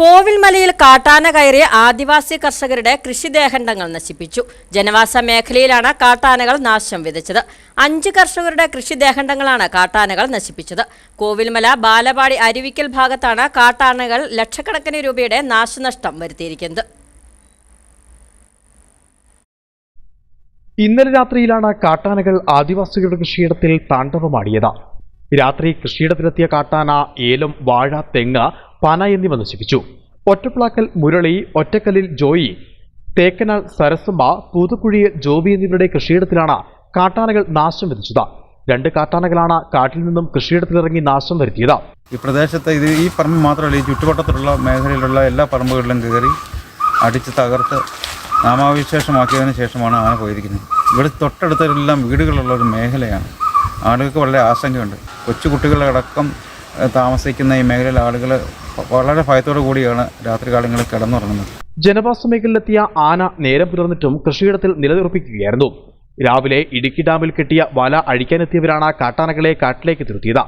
കോവിൽമലയിൽ കാട്ടാന കയറിയ ആദിവാസി കർഷകരുടെ കൃഷിദേഹണ്ഡങ്ങൾ നശിപ്പിച്ചു. ജനവാസ മേഖലയിലാണ് കാട്ടാനകൾ നാശം വിതച്ചത്. അഞ്ച് കർഷകരുടെ കൃഷിദേഹണ്ഡങ്ങളാണ് കാട്ടാനകൾ നശിപ്പിച്ചത്. കോവിൽമല ബാലപാടി അരുവിക്കൽ ഭാഗത്താണ് കാട്ടാനകൾ ലക്ഷക്കണക്കിന് രൂപയുടെ നാശനഷ്ടം വരുത്തിയിരിക്കുന്നത്. ഇന്നലെ രാത്രിയിലാണ് കാട്ടാനകൾ ആദിവാസികളുടെ കൃഷിയിടത്തിൽ താണ്ഡവമാടിയത് രാത്രി കൃഷിയിടത്തിലെത്തിയ കാട്ടാന ഏലം വാഴ തെങ്ങ് പന എന്നിവ നശിപ്പിച്ചു. ഒറ്റപ്ലാക്കൽ മുരളി ഒറ്റക്കല്ലിൽ ജോയി തേക്കനാൽ സരസുമ്പ പുതുക്കുഴിയിൽ ജോബി എന്നിവരുടെ കൃഷിയിടത്തിലാണ് കാട്ടാനകൾ നാശം വിധിച്ചത് രണ്ട് കാട്ടാനകളാണ് കാട്ടിൽ നിന്നും കൃഷിയിടത്തിലിറങ്ങി നാശം വരുത്തിയത്. ഈ പ്രദേശത്തെ ഇത് ഈ പറമ്പ് മാത്രമല്ല ഈ ചുറ്റുവട്ടത്തിലുള്ള മേഖലയിലുള്ള എല്ലാ പറമ്പുകളിലും കയറി അടിച്ച് തകർത്ത് നാമാവിശേഷമാക്കിയതിനു ശേഷമാണ് ആന പോയിരിക്കുന്നത്. ഇവിടെ തൊട്ടടുത്തെല്ലാം വീടുകളുള്ള ഒരു മേഖലയാണ്. ആളുകൾക്ക് വളരെ ആശങ്കയുണ്ട്. കൊച്ചുകുട്ടികളടക്കം കുട്ടികളടക്കം താമസിക്കുന്ന ഈ മേഖലയിലെ ആളുകൾ വളരെ ഭയത്തോടു കൂടിയാണ് രാത്രി കാലങ്ങളിൽ കിടന്നുറങ്ങുന്നത്. ജനവാസ മേഖലയിലെത്തിയ ആന നേരം പുലർന്നിട്ടും കൃഷിയിടത്തിൽ നിലനിർപ്പിക്കുകയായിരുന്നു. രാവിലെ ഇടുക്കി ഡാമിൽ കെട്ടിയ വല അഴിക്കാനെത്തിയവരാണ് കാട്ടാനകളെ കാട്ടിലേക്ക് തിരുത്തിയത്.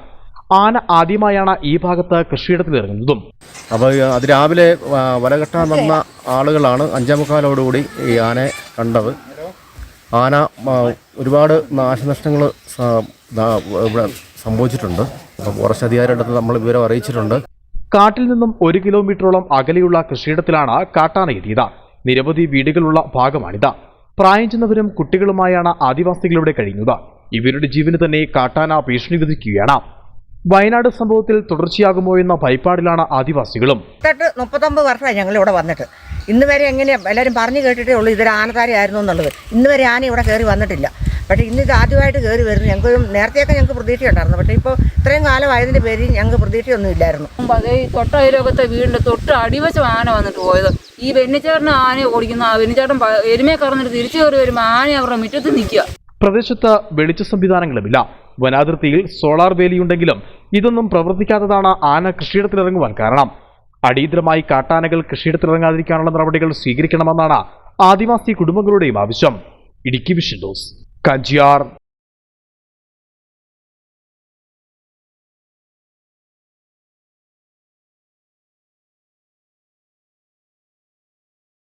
ആന ആദ്യമായാണ് ഈ ഭാഗത്ത് കൃഷിയിടത്തിൽ ഇറങ്ങുന്നതും. അപ്പോൾ അത് രാവിലെ വല കെട്ടാൻ വന്ന ആളുകളാണ് അഞ്ചേമുക്കാലോടുകൂടി ഈ ആനയെ കണ്ടത്. ആന ഒരുപാട് നാശനഷ്ടങ്ങൾ ഇവിടെ സംഭവിച്ചിട്ടുണ്ട്. അപ്പോൾ ഫോറസ്റ്റ് അധികാരിയുടെ അടുത്ത് നമ്മൾ വിവരം അറിയിച്ചിട്ടുണ്ട്. കാട്ടിൽ നിന്നും ഒരു കിലോമീറ്ററോളം അകലെയുള്ള കൃഷിയിടത്തിലാണ് കാട്ടാന എത്തിയത്. നിരവധി വീടുകളുള്ള ഭാഗമാണിത്. പ്രായം ചെന്നവരും കുട്ടികളുമായാണ് ആദിവാസികളിവിടെ കഴിയുന്നത്. ഇവരുടെ ജീവന് തന്നെ കാട്ടാന ഭീഷണി വിധിക്കുകയാണ് വയനാട് സംഭവത്തിൽ തുടർച്ചയാകുമോ എന്ന ഭയപ്പാടിലാണ് ആദിവാസികളും. മുപ്പത്തൊമ്പത് വർഷമായി ഞങ്ങൾ ഇവിടെ വന്നിട്ട്. ഇന്ന് വരെ എങ്ങനെയാ എല്ലാവരും പറഞ്ഞു കേട്ടിട്ടേ ഉള്ളൂ ഇതൊരു ആനത്താരയായിരുന്നു എന്നുള്ളത്. ഇന്ന് വരെ ആന ഇവിടെ കയറി വന്നിട്ടില്ല. പക്ഷേ ഇന്ന് ഇത് ആദ്യമായിട്ട് കയറി വരുന്നു. ഞങ്ങൾക്ക് നേരത്തെയൊക്കെ ഞങ്ങൾക്ക് പ്രതീക്ഷയുണ്ടായിരുന്നു. പക്ഷേ ഇപ്പോൾ ഇത്രയും കാലമായതിന്റെ പേരിൽ ഞങ്ങൾക്ക് പ്രതീക്ഷയൊന്നും ഇല്ലായിരുന്നു മുമ്പ് അതേ ഈ തൊട്ടയിലൊക്കത്തെ വീടിന്റെ തൊട്ട് അടിവശം ആന വന്നിട്ട് പോയത്. ഈ വെന്നിച്ചേട്ടൻ ആനയെ ഓടിക്കുന്ന ആ വെന്നിച്ചേട്ടൻ എരുമയെ കറന്നിട്ട് തിരിച്ചു കയറി വരുമ്പോൾ ആന അവരുടെ മുറ്റത്ത് നിൽക്കുക. പ്രദേശത്ത് വെളിച്ച സംവിധാനങ്ങളുമില്ല. വനാതിർത്തിയിൽ സോളാർ വേലിയുണ്ടെങ്കിലും ഇതൊന്നും പ്രവർത്തിക്കാത്തതാണ് ആന കൃഷിയിടത്തിലിറങ്ങുവാൻ കാരണം. അടിയന്തരമായി കാട്ടാനകൾ കൃഷിയിടത്തിലിറങ്ങാതിരിക്കാനുള്ള നടപടികൾ സ്വീകരിക്കണമെന്നാണ് ആദിവാസി കുടുംബങ്ങളുടെയും ആവശ്യം. Idukki vision Kajar